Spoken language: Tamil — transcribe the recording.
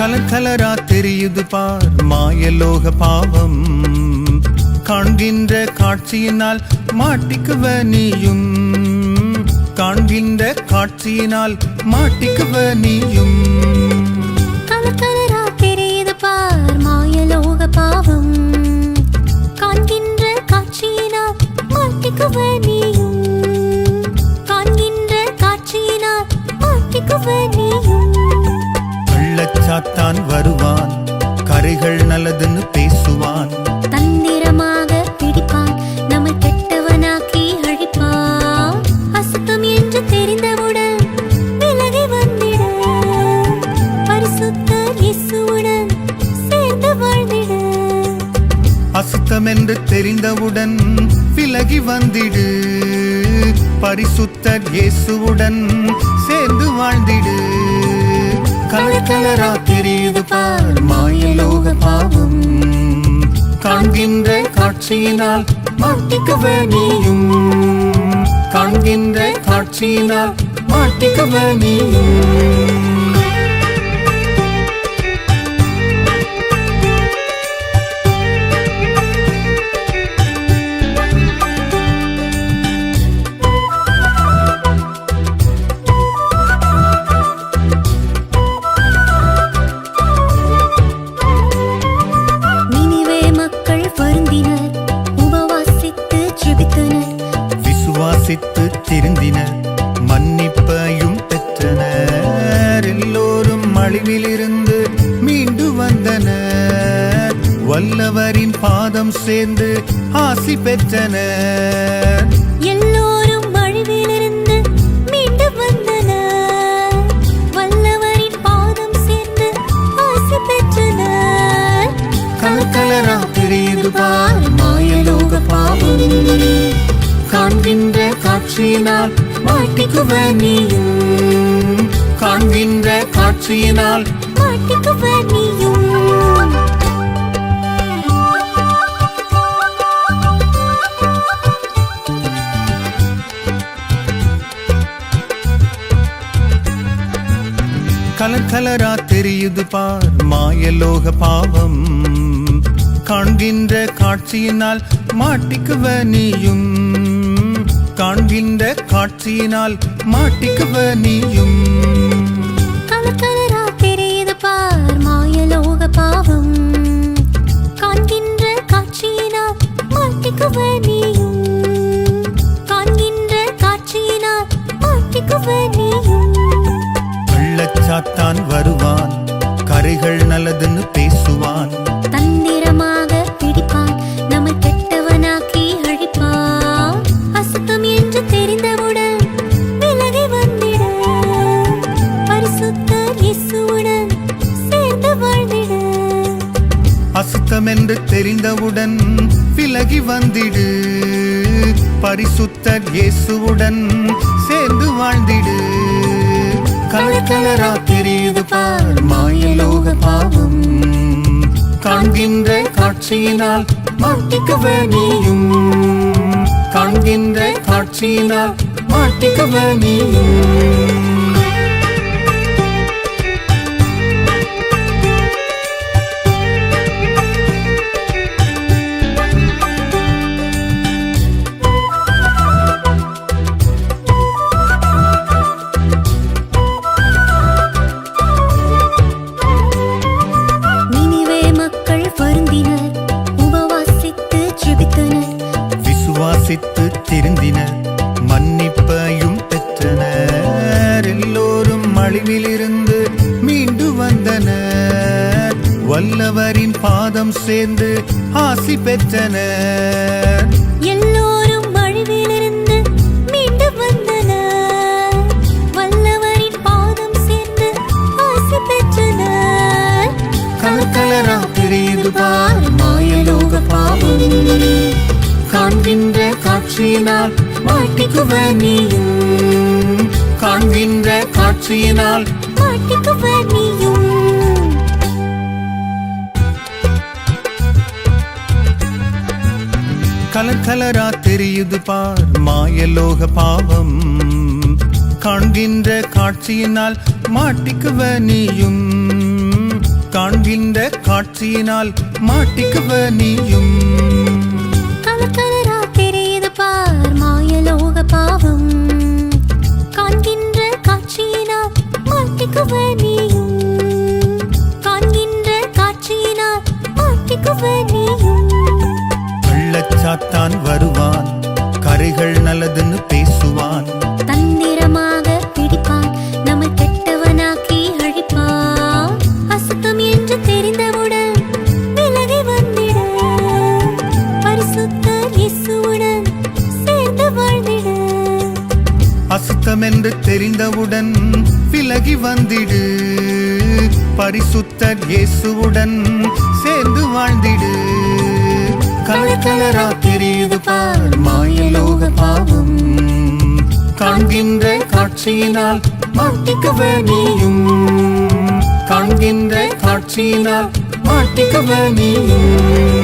கலக்கலரா தெரியுது பார் மாயலோக பாவம். காண்கின்ற காட்சியினால் மாட்டிக்குவ நீயும். காண்கின்ற காட்சியினால் மாட்டிக்குவ நீயும். கலக்கலரா தெரியுது பார் மாயலோக பாவம். காண்கின்ற காட்சியினால் மாட்டிக்குவ நீ அசுத்தம் என்று தெரிந்தவுடன் விலகி வந்திடு. பரிசுத்தர் இயேசுவுடன் சேர்ந்து வாழ்ந்திடு. கலக்கலரா தெரியுது பார் மாயலோக பாவம். காண்கின்ற காட்சியினால் மாட்டிக்கவே நீயும். காண்கின்ற காட்சியினால் மாட்டிக்கவே நீயும். விசுவாசித்து திருந்தினர் மன்னிப்பையும் பெற்றனர். எல்லோரும் அழிவிலிருந்து மீண்டு வந்தனர். வல்லவரின் பாதம் சேர்ந்து ஆசி பெற்றனர். எல்லோரும் அழிவிலிருந்து மீண்டு வந்தனர். வல்லவரின் பாதம் சேர்ந்து ஆசி பெற்றனர். கலர் கலரா தெரியுது பார் மாயலோக பாவம். காண்கின்ற காட்சியினால் மாட்டிக்குவ நீயும் காண்கின்ற காட்சியினால் மாட்டிக்குவ நீயும் கலக்கலரா தெரியுது பார் மாயலோக பாவம். காண்கின்ற காட்சியினால் மாட்டிக்குவ நீயும் காண்கின்ற காட்சியினால் மாட்டிக்குவ நீயும். கலர் கலரா தெரியுது பார் மாயலோக பாவம். காண்கின்ற காட்சியினால் மாட்டிக்குவ நீயும். காண்கின்ற காட்சியினால் மாட்டிக்குவ நீயும். கள்ளச்சாத்தான் வருவான். தெரிந்தவுடன் விலகி வந்திடு. பரிசுத்தர் இயேசுவுடன் சேர்ந்து வாழ்ந்திடு. கலக்கலரா தெரியுது பார் மாயலோக பாவம். காண்கின்ற காட்சியினால் மாட்டிக்கவே நீயும். காண்கின்ற காட்சியினால் மாட்டிக்கவே நீயும். எல்லோரும் அழிவிலிருந்து மீண்டு வந்தனர் வல்லவரின் பாதம் சேர்ந்து ஆசி பெற்றனர் எல்லோரும் அழிவிலிருந்து மீண்டு வந்தனர் வல்லவரின் பாதம் சேர்ந்து ஆசி பெற்றனர் கலர் கலரா தெரியுது பார் மாயலோக பாவம். காண்கின்ற காட்சியினால் மாட்டிக்குவ நீயும். காண்கின்ற காட்சியினால். மாட்டிக்குவ நீயும் கலர் கலரா தெரியுது பார் மாயலோக பாவம். காண்கின்ற காட்சியினால் மாட்டிக்குவ நீயும் காண்கின்ற காட்சியினால் மாட்டிக்குவ நீயும் கலர் கலரா தெரியுது பார் மாயலோக பாவம். மாட்டிக்குவ நீயும் காண்கின்ற காட்சியினால் மாட்டிக்குவ நீயும் கள்ளச்சாத்தான் வருவான் கரைகள் நல்லதுன்னு பேசுவான். தந்திரமாக பிடிப்பான் நம்மை கெட்டவனாக்கி அழிப்பான். அசுத்தம் என்று தெரிந்தவுடன் விலகி வந்திட. பரிசுத்தர் இயேசுவுடன் சேர்ந்து வாழ்ந்திட. அசுத்தம் என்று தெரிந்தவுடன் விலகி வந்திடு. பரிசுத்தர் இயேசுவுடன் சேர்ந்து வாழ்ந்திடு. கலக்கலரா தெரியுது பார் மாயலோக பாவம். காண்கின்ற காட்சியினால் மாட்டிக்கவே நீயும். காண்கின்ற காட்சியினால் மாட்டிக்கவே நீயும்.